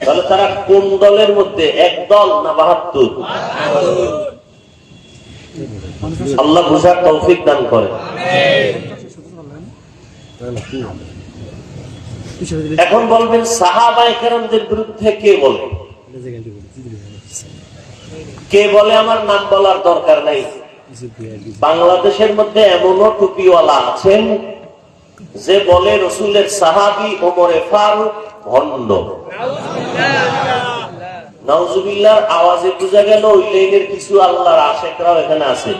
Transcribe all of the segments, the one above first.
তাহলে তারা কোন দলের মধ্যে? না বাহাত্তর? আল্লাহ তৌফিক দান করে। এখন বলবেন, সাহাবায়ে কেরামদের বিরুদ্ধে কে বলে? কে বলে? আমার নাম বলার দরকার নাই। বাংলাদেশের মধ্যে এমনও টুপিওয়ালা আছেন যে বলে রসুলের সাহাবি ওমরে ফারুক ভণ্ড। নওজুবিল্লার আওয়াজে গেল ওই কিছু আল্লাহর আশেকরাও এখানে আছে।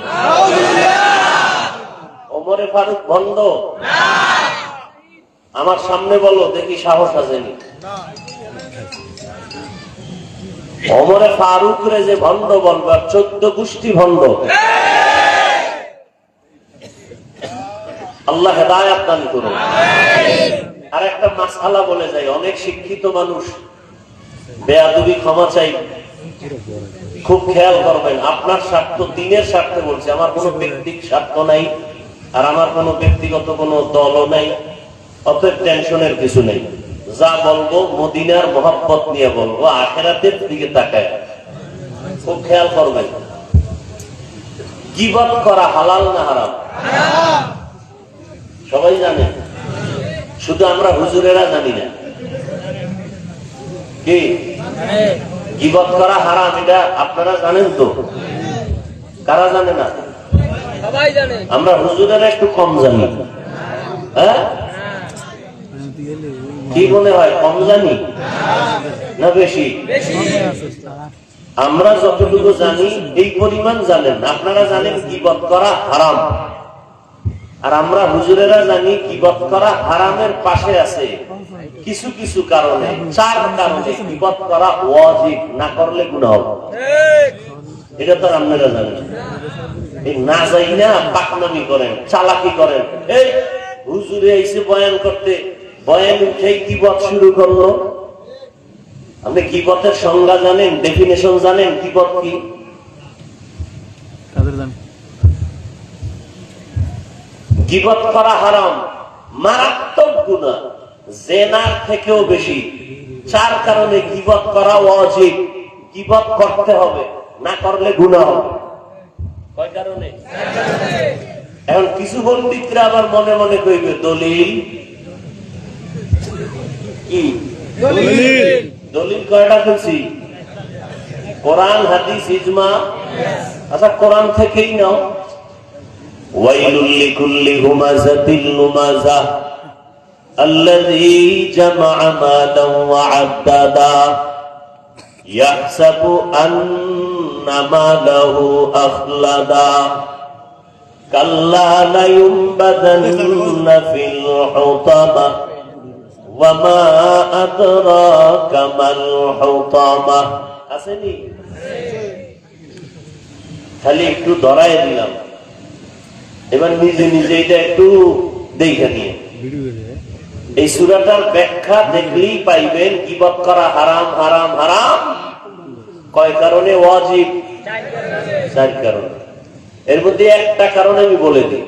ওমরে ফারুক আমার সামনে বলো, দেখি সাহস আসেনি অমরে ফারুক রে যে ভণ্ড বলবার, চোদ্দ গোষ্ঠী ভণ্ড। আল্লাহ হেদায়াত দান করুন। আর একটা মাসালা বলে যায়, অনেক শিক্ষিত মানুষ বেয়াদবি ক্ষমা চাই। খুব খেয়াল করবেন, আপনার স্বার্থ, দিনের স্বার্থে বলছে, আমার কোনো ব্যক্তিক স্বার্থ নাই, আর আমার কোনো ব্যক্তিগত কোনো দলও নাই, অতএব টেনশনের কিছু নেই। যা বলব মদিনার মহাব্বত নিয়ে বলব, আখেরাতের দিকে তাকায়। খুব খেয়াল করবেন। গিবত করা হালাল না হারাম? সবাই জানে। শুধু আমরা হুজুরেরা জানি না। কি? গিবত করা হারাম এটা আপনারা জানেন তো? কারা জানে না? আমরা হুজুরেরা একটু কম জানি। হ্যাঁ? কি মনে হয় কম জানি? না বেশি? আমরা যতটুকু জানি এই পরিমাণ জানেন। আপনারা জানেন কিবত করা হারাম। আর আমরা হুজুরেরা জানি কিবত করা হারামের পাশে আছে। কিছু কিছু কারণে, চার কারণে কিবত করা ওয়াজিব, না করলে গুণা হবে। এটা তো আপনারা জানেন। না যাই না পাকনামি করেন, চালাকি করেন। এই হুজুরে এসে বয়ান করতে, বয়ান উঠেই কিবত শুরু করল? আপনি কিবতের সংজ্ঞা জানেন ডেফিনেশন জানেন কিবত কি কাদের দান গিবত করা হারাম মারাত্মক গুণা জেনার থেকেও বেশি। চার কারণে গিবত করা অজিব গিবত করতে হবে না করলে গুণা হবে। কয় কারণে? এখন কিছু পণ্ডিতরা আবার মনে মনে কইবে দলিল। কি? দলিল। কয়টা খুলছি কোরআন হাদিস ইজমা? আচ্ছা কোরআন থেকেই নাও। ويل لكل همزة لمزة الذي جمع مالا وعددا يحسب أن ماله أخلدا كلا لينبذن في الحطمة وما أدراك ما الحطمة আসেনি খালি একটু ধরাই দিলাম এবার নিজে নিজে এটা একটু দেখে নিয়ে। এই সুরাটার ব্যাখ্যা দেখলেই পাইবেন, গিবত করা হারাম হারাম হারাম। কয় কারণে? ওয়াজিব। চার কারণে। এর মধ্যে একটা কারণে আমি বলে দিই।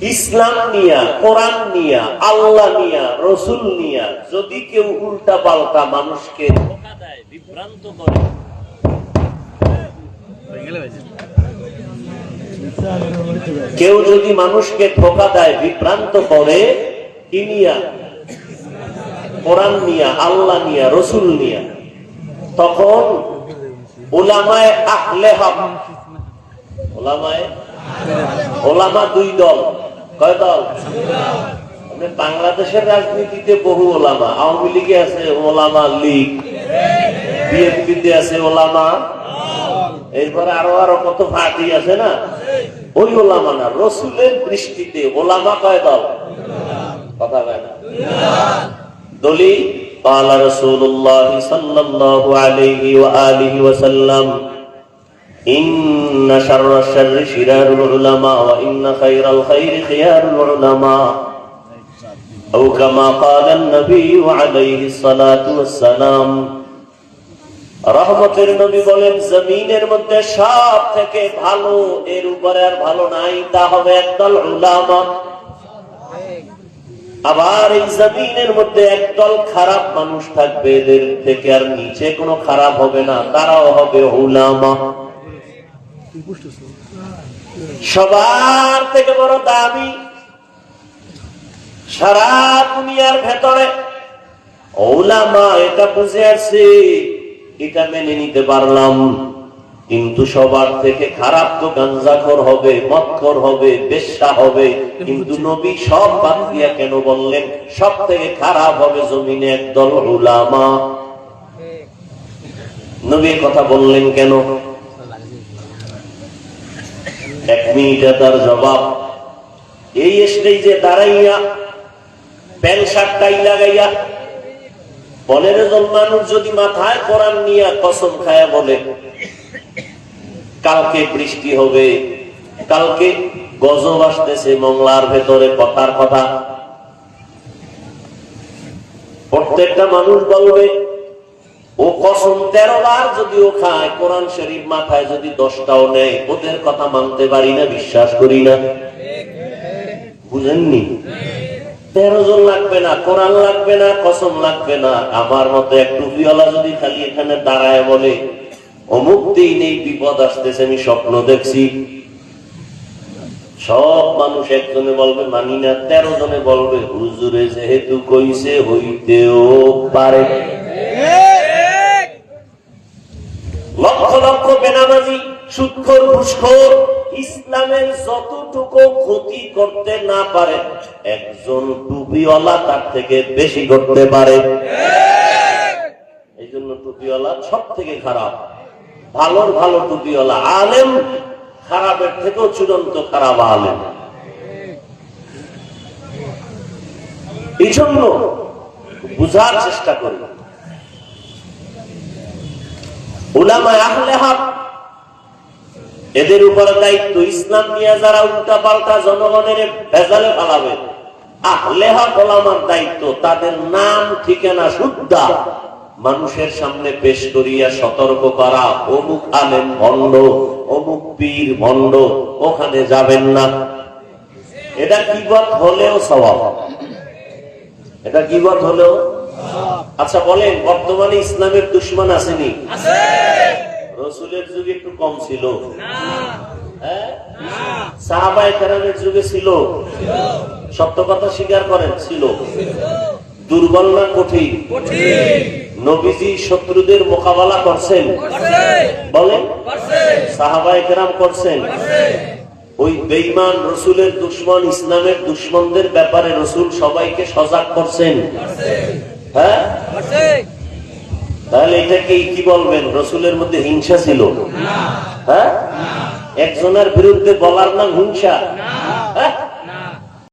ইসলাম নিয়া, কোরআন নিয়া, আল্লাহ নিয়া, রসুল নিয়া, যদি কেউ উল্টা পাল্টা মানুষকে বিভ্রান্ত করে। কেউ যদি মানুষকে ধোকা দেয়, বিভ্রান্ত করে, কি নিয়া? আল্লাহ নিয়া, রসুল নিয়া। তখন ওলামায় আহলে ওলামায়? ওলামা দুই দল। কয় দল? মানে বাংলাদেশের রাজনীতিতে বহু ওলামা। আওয়ামী লীগে আছে ওলামা লীগ। বিএনপিতে আছে ওলামা। এরপরে আরও আরও কত পার্টি আছে না? ওই ওলামা না রসুলের দৃষ্টিতে ওলামা কয় দল কথা কয় না দলিল قال رسول الله صلى الله عليه وآله وسلم إن شر الشر شرار العلماء وإن خير الخير خيار العلماء أو كما قال النبي عليه الصلاة والسلام রহমতের নবী বলেন, জমিনের মধ্যে সব থেকে ভালো, এর উপরে আর ভালো নাই, তা হবে একদল উলামা। আবার এই জমিনের মধ্যে একদল খারাপ মানুষ থাকবে, এদের থেকে আর নিচে কোনো খারাপ হবে না, তারাও হবে উলামা। সবার থেকে বড় দামি সারা দুনিয়ার ভেতরে ওলামা এটা বুঝে আসছে এটা মেনে নিতে পারলাম। কিন্তু সবার থেকে খারাপ তো গাঞ্জাখর হবে মৎখর হবে বেশ্যা হবে। কিন্তু নবী সব বাদ দিয়া কেন বললেন সব থেকে খারাপ হবে জমিনে একদল উলামা। নবী কথা বললেন কেন? এক মিনিটে তার জবাব। এই স্টেজে দাঁড়াইয়া প্যান্ট শার্টটাই লাগাইয়া পনেরো জন মানুষ যদি মাথায় কোরআন নিয়ে কসম খায়া বলে, কালকে বৃষ্টি হবে, কালকে গজব আসতেছে মংলার ভেতরে, কথার কথা। প্রত্যেকটা মানুষ বলবে, ও কসম তেরো বার যদি ও খায়, কোরআন শরীফ মাথায় যদি দশটাও নেয়, ওদের কথা মানতে পারি না, বিশ্বাস করি না। বুঝেননি? তেরো জন লাগবে না, কোরআন লাগবে না, কসম লাগবে না। আমার মতো এক টুপিওয়ালা যদি খালি এখানে দাঁড়ায় বলে, অমুক দিন এই বিপদ আসতেছে, আমি স্বপ্ন দেখছি। সব মানুষ একজনে বলবে, মানি না। তেরো জনে বলবে, হুজুরে যেহেতু কইছে, হইতেও পারে। লক্ষ লক্ষ বেনামাজি, সুৎখর, ঘুষখোর ইসলামের যতটুকু ক্ষতি করতে না পারে, একজন টুপিওয়ালা তার থেকে বেশি করতে পারে। এই জন্য টুপিওয়ালা সব থেকে খারাপ। ভালোর ভালো টুপিওয়ালা আলেম, খারাপের থেকেও চূড়ান্ত খারাপ আলেম। এই জন্য বুঝার চেষ্টা করি। উলামায় আহলে হক এদের উপরে দায়িত্ব ইসলাম নিয়ে যারা উল্টা পাল্টা জনগণের ভেজালে ফালাবে। আহলে হক ওলামার দায়িত্ব, তাদের নাম, ঠিকানা শুদ্ধা। মানুষের সামনে পেশ করিয়া সতর্ক করা, অমুক আলেম ভণ্ড, অমুক পীর ভণ্ড, ওখানে যাবেন না। এটা কিবত হলেও স্বভাব এটা কিবত হলেও আচ্ছা বলেন, বর্তমানে ইসলামের দুশ্মন আসেনি রসুলের যুগে একটু কম ছিল। হ্যাঁ? সাহাবায়ে কেরামের যুগে ছিল। সত্য কথা স্বীকার করেন ছিল। দুর্বল না কঠিন? নবীজি শত্রুদের মোকাবেলা করছেন। বলেন। সাহাবায়ে কেরাম করছেন। ওই বেইমান রসুলের দুশ্মন ইসলামের দুশ্মনদের ব্যাপারে রসুল সবাইকে সজাগ করছেন। হ্যাঁ? তাহলে এটাকে কি বলবেন? রসুলের মধ্যে হিংসা ছিল? হ্যাঁ? একজনের বিরুদ্ধে বলার নাম হিংসা।